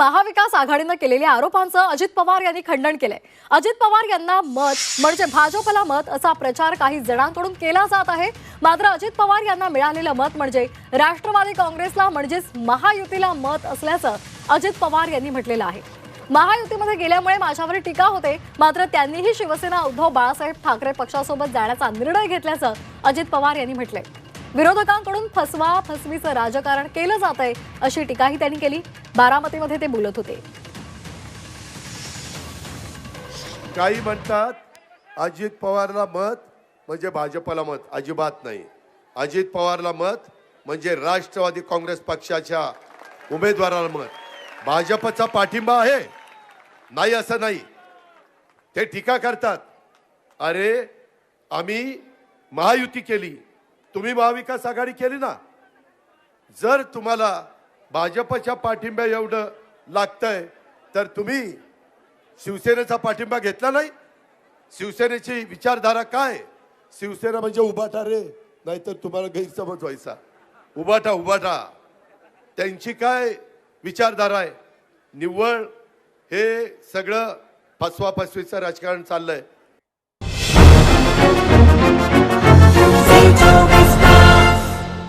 महाविकास आघाडीनं केलेल्या आरोपांचं अजित पवार यांनी खंडन केलंय. अजित पवार यांना मत म्हणजे भाजपला मत असा प्रचार काही जणांकडून केला जात आहे. मात्र अजित पवार यांना मिळालेलं मत म्हणजे राष्ट्रवादी काँग्रेसला म्हणजेच महायुतीला मत असल्याचं अजित पवार यांनी म्हटलेलं आहे. महायुतीमध्ये गेल्यामुळे माझ्यावर टीका होते. मात्र त्यांनीही शिवसेना उद्धव बाळासाहेब ठाकरे पक्षासोबत जाण्याचा निर्णय घेतल्याचं अजित पवार यांनी म्हटलंय. विरोधकांकडून फसवा फसवीचं राजकारण केलं जात आहे अशी टीकाही त्यांनी केली. बारामतीमध्ये ते बोलत होते. काही म्हणतात अजित पवारला मत म्हणजे भाजपला मत अजिबात नाही. अजित पवारला मत म्हणजे राष्ट्रवादी काँग्रेस पक्षाच्या उमेदवाराला मत. भाजपचा पाठिंबा आहे. नाही असं नाही. ते टीका करतात. अरे आम्ही महायुती केली. तुम्ही महाविकास आघाडी केली ना जर तुम्हाला भाजपच्या पाठिंब्या एवढं लागतंय तर तुम्ही शिवसेनेचा पाठिंबा घेतला नाही. शिवसेनेची विचारधारा काय? शिवसेना म्हणजे उभाटा रे नाहीतर तुम्हाला गैरसमज व्हायचा. उभाटा उभाटा. त्यांची काय विचारधारा आहे? निव्वळ हे सगळं फसवाफसवीचं राजकारण राजकारण चाललंय.